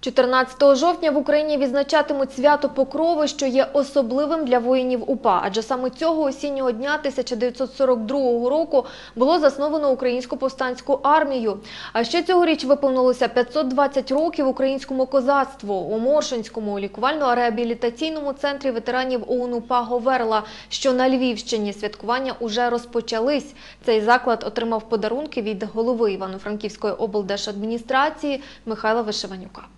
14 жовтня в Україні відзначатимуть свято Покрови, що є особливим для воїнів УПА. Адже саме цього осіннього дня 1942 року було засновано Українську повстанську армію. А ще цьогоріч виповнилося 520 років українському козацтву у Моршинському лікувально-реабілітаційному центрі ветеранів ОУН УПА Говерла, що на Львівщині святкування уже розпочались. Цей заклад отримав подарунки від голови Івано-Франківської облдержадміністрації Михайла Вишиванюка.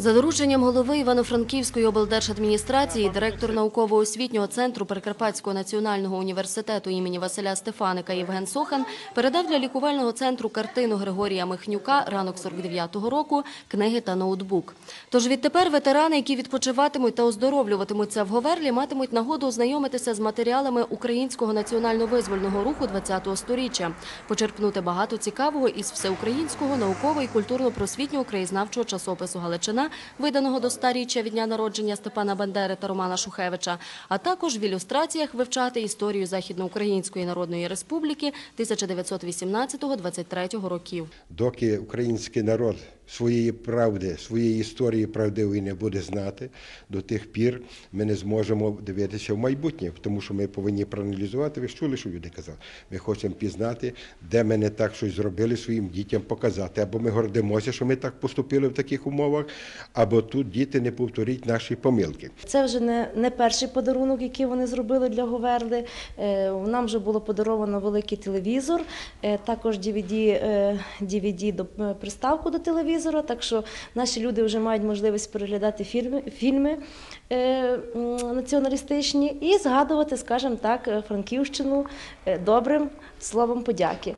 За дорученням голови Івано-Франківської облдержадміністрації, директор науково-освітнього центру Прикарпатського національного університету імені Василя Стефаника Євген Сохан передав для лікувального центру картину Григорія Михнюка ранок 49-го року, книги та ноутбук. Тож відтепер ветерани, які відпочиватимуть та оздоровлюватимуться в Говерлі, матимуть нагоду ознайомитися з матеріалами українського національно-визвольного руху ХХ століття, почерпнути багато цікавого із всеукраїнського науково- і культурно-просвітнього краєзнавчого часопису Галичина, виданого до старіччя від дня народження Степана Бандери та Романа Шухевича, а також в ілюстраціях вивчати історію Західноукраїнської Народної Республіки 1918-23 років. Доки український народ своєї правди, своєї історії правдивої не буде знати, до тих пір ми не зможемо дивитися в майбутнє, тому що ми повинні проаналізувати. Ви ж чули, що люди казали. Ми хочемо пізнати, де ми не так щось зробили своїм дітям показати. Або ми гордимося, що ми так поступили в таких умовах, або тут діти не повторіть наші помилки. Це вже не, не перший подарунок, який вони зробили для Говерли. Е, Нам вже було подаровано великий телевізор, е, також DVD, DVD до е, приставку до телевізора. Так що наші люди вже мають можливість переглядати фільми, фільми е, націоналістичні і згадувати, скажімо так, Франківщину е, добрим словом подяки.